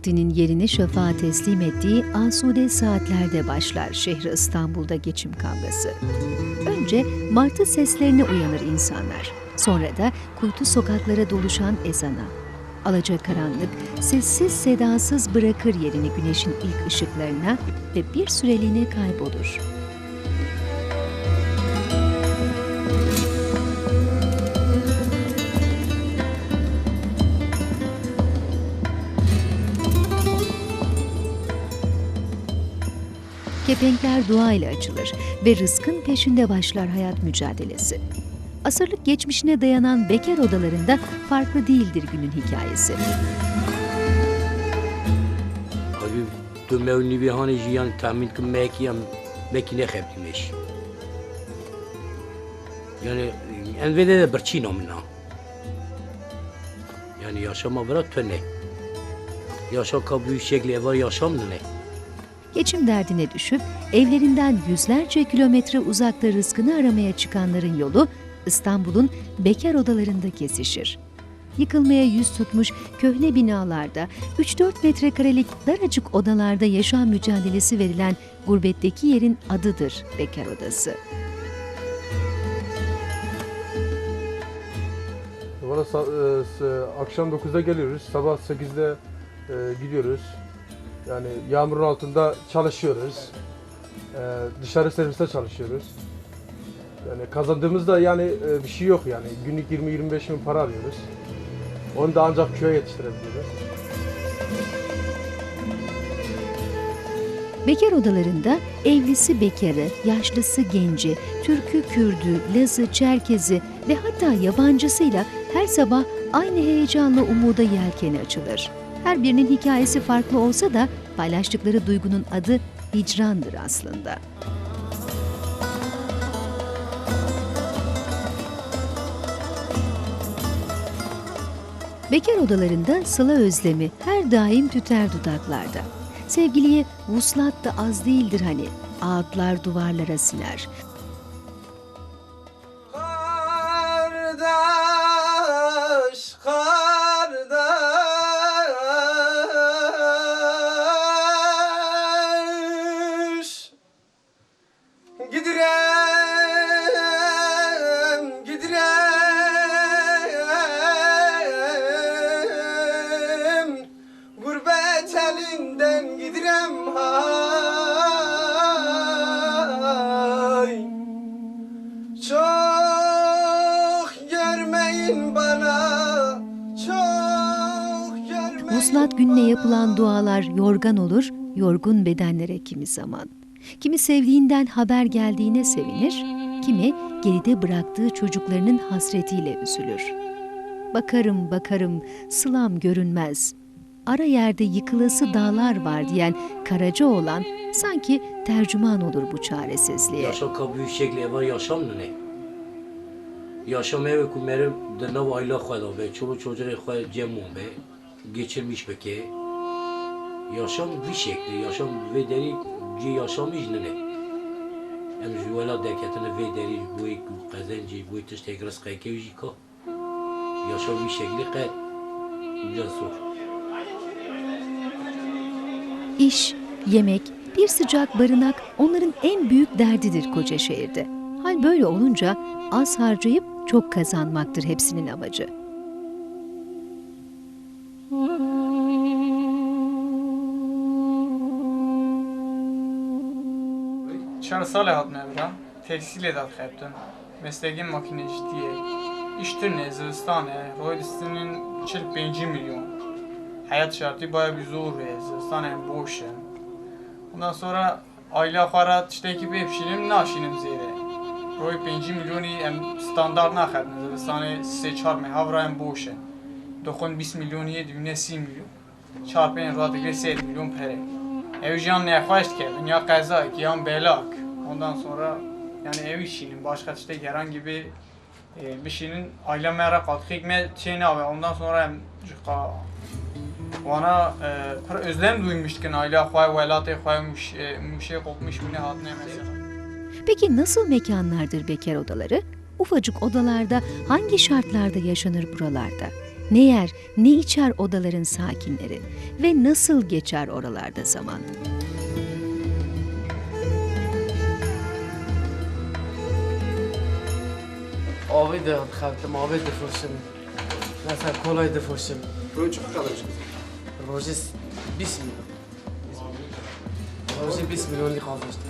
vaktinin yerini şafağa teslim ettiği asude saatlerde başlar şehri İstanbul'da geçim kavgası. Önce martı seslerine uyanır insanlar. Sonra da kuytu sokaklara doluşan ezana. Alacakaranlık sessiz sedasız bırakır yerini güneşin ilk ışıklarına ve bir süreliğine kaybolur. Kepenkler dua ile açılır ve rızkın peşinde başlar hayat mücadelesi. Asırlık geçmişine dayanan bekar odalarında farklı değildir günün hikayesi. Abi tu mevni bir hani jiyan tahmin ki meki yam meki ne xebdimiş. Yani envede de birçi nomina. Yani yaşama bırak töne. Yaşa kabul şekli var yaşam ne? Geçim derdine düşüp evlerinden yüzlerce kilometre uzakta rızkını aramaya çıkanların yolu İstanbul'un bekar odalarında kesişir. Yıkılmaya yüz tutmuş köhne binalarda, 3-4 metrekarelik daracık odalarda yaşam mücadelesi verilen gurbetteki yerin adıdır bekar odası. Valla e, akşam 9'da geliyoruz, sabah 8'de e, gidiyoruz. Yani yağmurun altında çalışıyoruz. E, dışarı serviste çalışıyoruz. Yani kazandığımızda yani e, bir şey yok yani. Günlük 20-25 bin para alıyoruz. Onu da ancak köye yetiştirebiliyoruz. Bekar odalarında evlisi bekarı, yaşlısı genci, Türkü Kürdü, Lazı Çerkezi ve hatta yabancısıyla her sabah aynı heyecanla umuda yelkeni açılır. Her birinin hikayesi farklı olsa da paylaştıkları duygunun adı hicrandır aslında. Bekar odalarında sıla özlemi her daim tüter dudaklarda. Sevgiliye vuslat da az değildir hani. Ağıtlar duvarlara siner. Yapılan dualar yorgan olur, yorgun bedenlere kimi zaman. Kimi sevdiğinden haber geldiğine sevinir, kimi geride bıraktığı çocuklarının hasretiyle üzülür. Bakarım bakarım, sılam görünmez. Ara yerde yıkılası dağlar var diyen Karaca olan sanki tercüman olur bu çaresizliğe. Yaşa kabul şekli var yaşam ne? Yaşam evi kumerim de nav ayla khoda be çoluk çocuğu khoda cemon be geçirmiş peki. Yaşam bir şekli, yaşam ve deri yaşam iş ne? Em jwala deketine ve deri bu ik kazenci bu itiş tegras kayke jika. Yaşam bir şekli kayt. Cesur. İş, yemek, bir sıcak barınak onların en büyük derdidir koca şehirde. Hal böyle olunca az harcayıp çok kazanmaktır hepsinin amacı. من Salih ad Mevran, tekstil edad xəbdim. Məsləqim makineciliyə. İştir Neziristanə, royd istinin 45 milyon. Hayat şartı baya bir zor ve Ziristanə boş. Ondan sonra aile xara tiştəki bir hepşinim, naşinim zeyre. Roy 5 milyoni em standart naxədim. Ziristanə 3-4 mehavrayım boş. Dokun 20 milyoni yedi, yine 30 milyon. Çarpın radı 7 milyon pere. Evjan ne xoşt ki, dünya qaza ki, yan belak. Ondan sonra Yani ev işinin, başka işte herhangi bir e, bir şeyin aile merak at, hikmet şeyini abi ondan sonra hem cıka bana e, özlem duymuşken aile khoy velatı khoy muş e, muşe kopmuş bine hat ne mesela. Peki nasıl mekanlardır bekar odaları? Ufacık odalarda hangi şartlarda yaşanır buralarda? Ne yer, ne içer odaların sakinleri ve nasıl geçer oralarda zaman? Abi de xalqim, abi de fırşım. Mesela kolay da fırşım. Roy çok kalır. Roji 20 milyon. Roji 20 milyon li kalmıştı.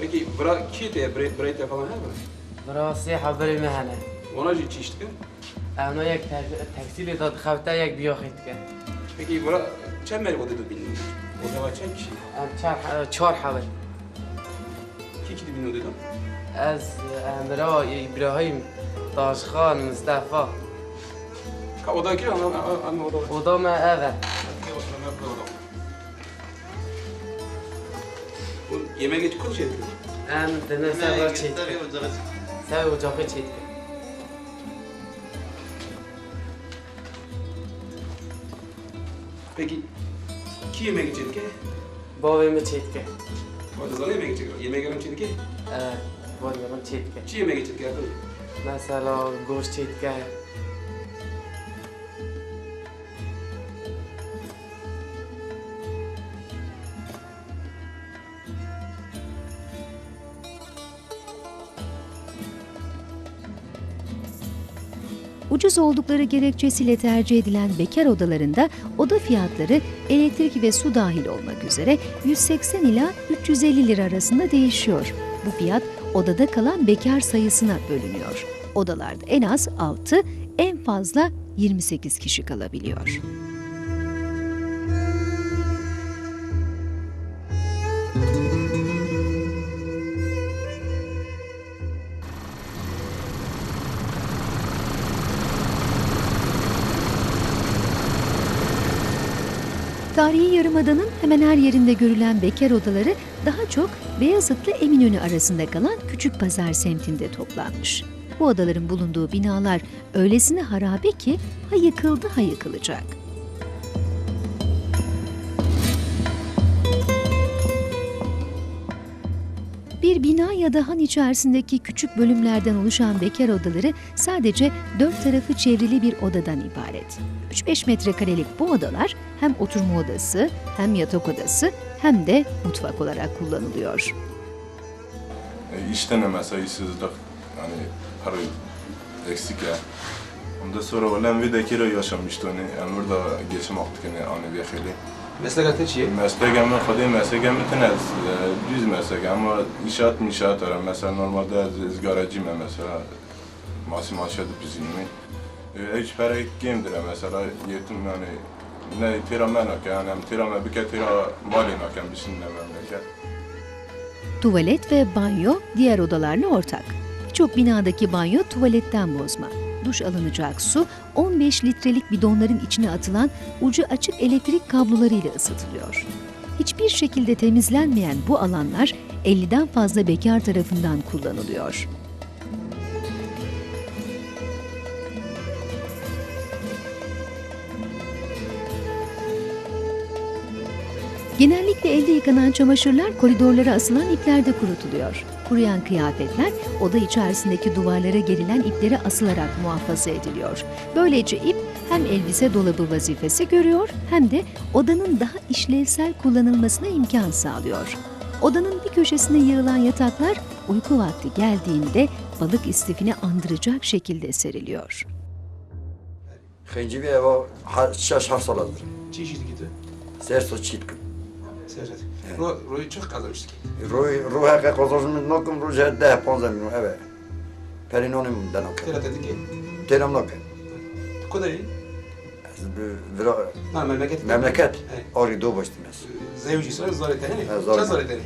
Peki bura kite breyte falan her mi? Burası haberi mehane. Ona jı çiştik. Evna yek tekstil edat xavta yek biyahit ke. Peki bura çen meri oda da bilin. Oda var çen kişi. Em çar çar haber. Ki kidi bin oda Az Emra İbrahim Taşxan Mustafa. Ka oda ki ama ama oda var. Odama eve. Bu yemeğe geç kol şey. Em dene sever çeytke. Sev ocağı çeytke. Peki ki yemeğe geçelim ki? Babamı. Oda zaten yemeğe geçelim. Yemeğe gelin çedik ki. Evet. Babamı çeytke. Çi yemeğe geçelim ki. Mesela çeytke. Ucuz oldukları gerekçesiyle tercih edilen bekar odalarında oda fiyatları elektrik ve su dahil olmak üzere 180 ila 350 lira arasında değişiyor. Bu fiyat odada kalan bekar sayısına bölünüyor. Odalarda en az 6, en fazla 28 kişi kalabiliyor. Tarihi Yarımada'nın hemen her yerinde görülen bekar odaları daha çok Beyazıt'la Eminönü arasında kalan Küçük Pazar semtinde toplanmış. Bu odaların bulunduğu binalar öylesine harabe ki ha yıkıldı ha yıkılacak. Ya da han içerisindeki küçük bölümlerden oluşan bekar odaları sadece dört tarafı çevrili bir odadan ibaret. 3-5 metrekarelik bu odalar hem oturma odası, hem yatak odası, hem de mutfak olarak kullanılıyor. E, işten işsizlik hani para eksik ya. Ondan sonra olan bir de kira yaşamıştı hani yani burada geçim aktık yani ani bir xeli. Meslek atı çiğ. Mesleğim ben kadim mesleğim bütün az e, düz meslek ama inşaat inşaat var mesela normalde az ızgaracıyım ben mesela masi maşadı bizimmi. Hiç para gemdir mesela yetim yani ne tira menak yani hem tira me bir tira malinak bir sinne memleket. Tuvalet ve banyo diğer odalarla ortak. Birçok binadaki banyo tuvaletten bozma. Duş alınacak su 15 litrelik bidonların içine atılan ucu açık elektrik kablolarıyla ısıtılıyor. Hiçbir şekilde temizlenmeyen bu alanlar 50'den fazla bekar tarafından kullanılıyor. Genellikle elde yıkanan çamaşırlar koridorlara asılan iplerde kurutuluyor. Kuruyan kıyafetler oda içerisindeki duvarlara gerilen iplere asılarak muhafaza ediliyor. Böylece ip hem elbise dolabı vazifesi görüyor hem de odanın daha işlevsel kullanılmasına imkan sağlıyor. Odanın bir köşesine yığılan yataklar uyku vakti geldiğinde balık istifini andıracak şekilde seriliyor. Xencivi eva şaş hasaladır. Çeşit gidi. Serso çitkin. Seyret. Roy çok kazanmıştık. Roy, roy haka kazanmış nokum, roy şey hedde panza minu, evet. Perinonim da nokum. Tera dedi ki? Tera nokum. Kudayi? Vira... Ha, memleket. Memleket. Ori do baştım ben. Zevci sıra zor eteni? Zor eteni. Zor eteni.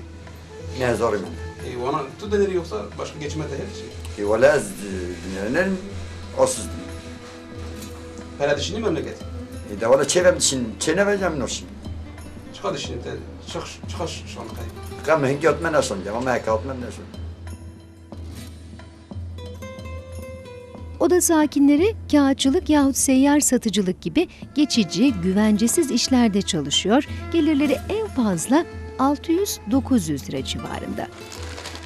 Ne zor eteni? E, ona tu denir yoksa başka geçme de her şey. E, valla az dinlenen, asız dinlenen. Pera dişini memleket? E, de valla çevrem dişini, çene vereceğim noşini. Çıkar dişini dedi. Çıkış, çıkış şantay. Kam hengi atma ne son cama, mehka atma ne son. Oda sakinleri kağıtçılık yahut seyyar satıcılık gibi geçici, güvencesiz işlerde çalışıyor. Gelirleri en fazla 600-900 lira civarında.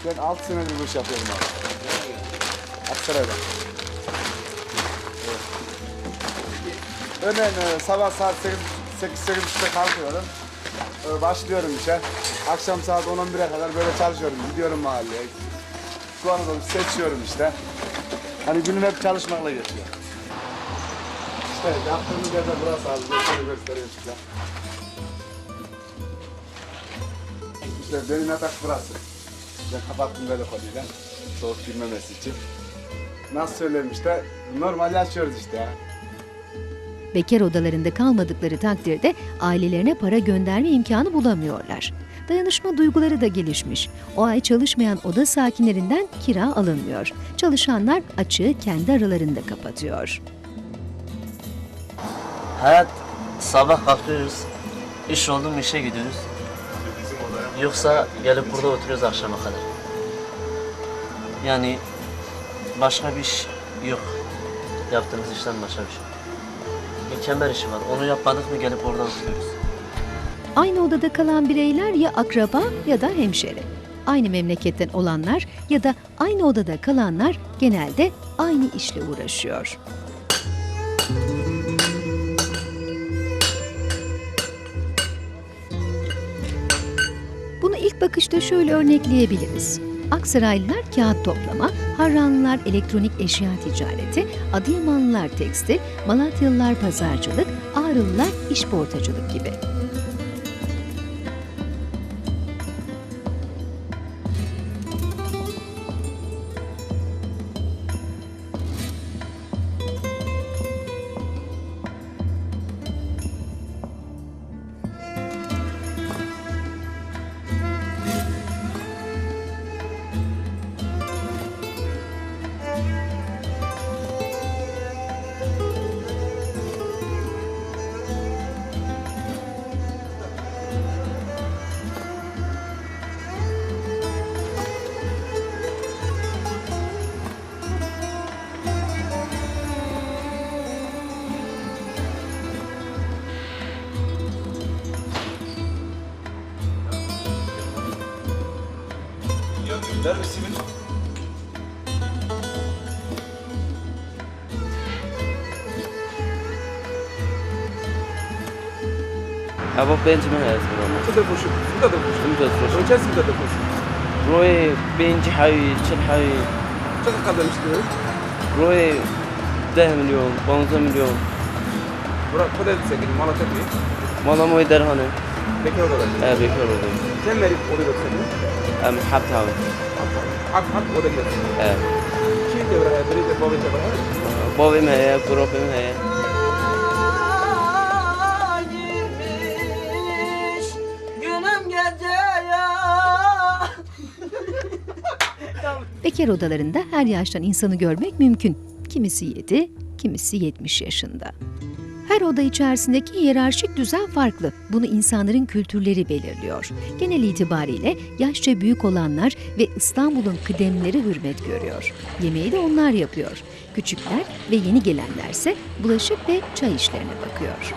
Ben 6 senedir bu iş yapıyorum abi. Aksaray'da. Evet. Örneğin e, sabah saat 8, 8, kalkıyorum. E, Başlıyorum işe. Akşam saat 10-11'e kadar böyle çalışıyorum. Gidiyorum mahalleye. Şu ana doğru seçiyorum işte. Hani günüm hep çalışmakla geçiyor. İşte yaptığımız yerde burası abi. Gösteri gösteriyor size. İşte benim yatak burası. Ben kapattım böyle koluyla. Soğuk girmemesi için. Nasıl söyleyeyim işte, normal yaşıyoruz işte ya. Bekar odalarında kalmadıkları takdirde ailelerine para gönderme imkanı bulamıyorlar. Dayanışma duyguları da gelişmiş. O ay çalışmayan oda sakinlerinden kira alınmıyor. Çalışanlar açığı kendi aralarında kapatıyor. Hayat sabah kalkıyoruz, iş oldu mu işe gidiyoruz. Yoksa gelip burada oturuyoruz akşama kadar. Yani başka bir iş yok. Yaptığımız işten başka bir şey. Kemer işi var. Onu yapmadık mı gelip orada oturuyoruz. Aynı odada kalan bireyler ya akraba ya da hemşeri. Aynı memleketten olanlar ya da aynı odada kalanlar genelde aynı işle uğraşıyor. Bunu ilk bakışta şöyle örnekleyebiliriz. Aksaraylılar kağıt toplama, Harranlılar elektronik eşya ticareti, Adıyamanlılar tekstil, Malatyalılar pazarcılık, Ağrılılar iş portacılık gibi. Ver bir simit. Aber Benjamin ist gekommen. Zu der Bursche, zu der Bursche. Zu der Bursche. Und jetzt zu der Bursche. Roy, Benji, Hayy, Çil Hayy. Çok kazanmıştı. Roy 10 milyon, 15 milyon. Burak bu da sekin, mala çok iyi. Mala mı derhane? Bekar olarak. Evet, bekar olarak. Sen verip oraya götürdün. Hem haptalı. هاوي Hak hak o da götürdün. أه Kim de buraya biri de babı da buraya. بابي ما هي جروبي ما هي girmiş günüm geceye. Bekar odalarında her yaştan insanı görmek mümkün. Kimisi 7, kimisi 70 yaşında. Her oda içerisindeki hiyerarşik düzen farklı. Bunu insanların kültürleri belirliyor. Genel itibariyle yaşça büyük olanlar ve İstanbul'un kıdemleri hürmet görüyor. Yemeği de onlar yapıyor. Küçükler ve yeni gelenlerse bulaşık ve çay işlerine bakıyor.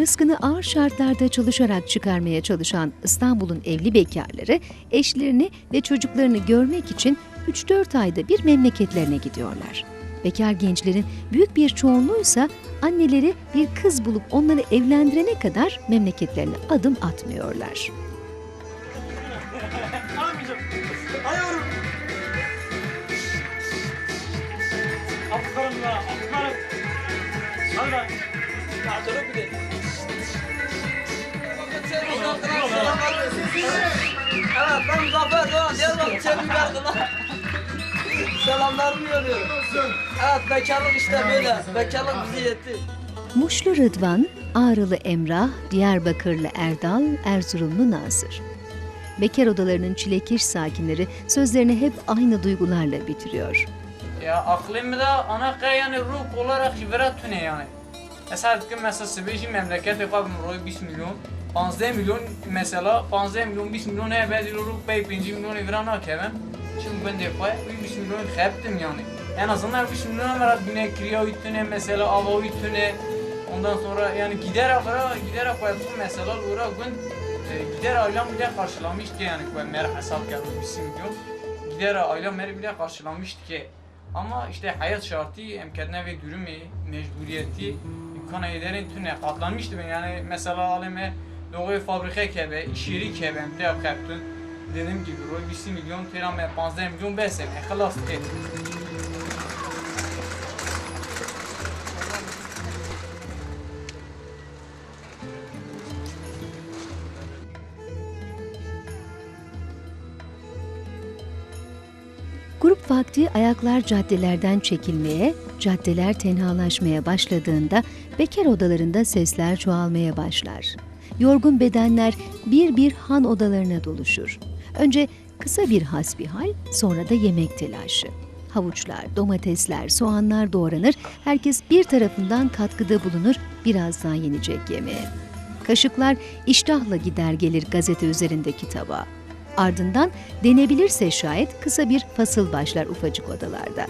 Rızkını ağır şartlarda çalışarak çıkarmaya çalışan İstanbul'un evli bekarları eşlerini ve çocuklarını görmek için 3-4 ayda bir memleketlerine gidiyorlar. Bekar gençlerin büyük bir çoğunluğuysa anneleri bir kız bulup onları evlendirene kadar memleketlerine adım atmıyorlar. Aferin la, aferin. Hadi. Evet ben Zafer Doğan Diyarbakır Çelik Yargı'na selamlarımı yolluyorum. Evet bekarlık işte böyle. Bekarlık bizi yetti. Muşlu Rıdvan, Ağrılı Emrah, Diyarbakırlı Erdal, Erzurumlu Nazır. Bekar odalarının çilekeş sakinleri sözlerini hep aynı duygularla bitiriyor. Ya aklımda da ana yani ruh olarak tüne yani. Mesela ki mesela Sibeci memleket yapalım roy 20 milyon. 15 milyon mesela 15 milyon 20 milyon he ben ruh bey 5 milyon evra na kevem. Şimdi ben de koy 20 milyon heptim yani. En azından 20 milyon var bine kriya ütüne mesela ava ütüne. Ondan sonra yani gider avra gider koyarsın mesela uğra gün e, gider ailem bile karşılamıştı yani koy mer hesap geldi 20 milyon. Gider ailem mer bile karşılamıştı ki ama işte hayat şartı emkedine ve durumu mecburiyeti imkan ederin tüne katlanmıştı ben yani mesela aleme iş yeri kebe, bile yaptın. Dediğim gibi roy 20 milyon teram 15 milyon besem, halas et. Grup vakti ayaklar caddelerden çekilmeye, caddeler tenhalaşmaya başladığında bekar odalarında sesler çoğalmaya başlar. Yorgun bedenler bir bir han odalarına doluşur. Önce kısa bir hasbihal, sonra da yemek telaşı. Havuçlar, domatesler, soğanlar doğranır, herkes bir tarafından katkıda bulunur, birazdan yenecek yemeğe. Kaşıklar iştahla gider gelir gazete üzerindeki tabağa. Ardından denebilirse şayet kısa bir fasıl başlar ufacık odalarda.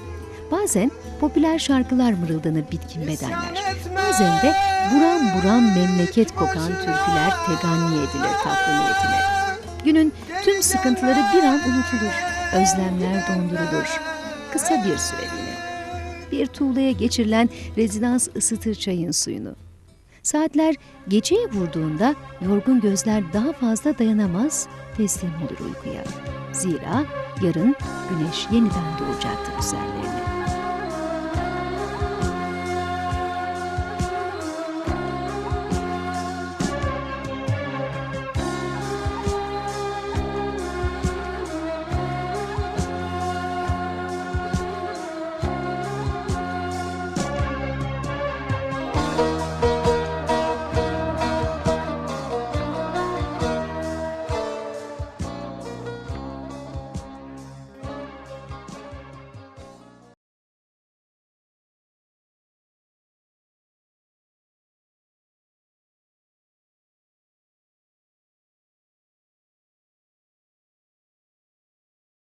Bazen popüler şarkılar mırıldanır bitkin bedenler. Bazen de buram buram memleket kokan türküler teganni edilir tatlı niyetine. Günün tüm sıkıntıları bir an unutulur, özlemler dondurulur. Kısa bir süreliğine. Bir tuğlaya geçirilen rezidans ısıtır çayın suyunu. Saatler geceye vurduğunda yorgun gözler daha fazla dayanamaz, teslim olur uykuya. Zira yarın güneş yeniden doğacaktır üzerlerine.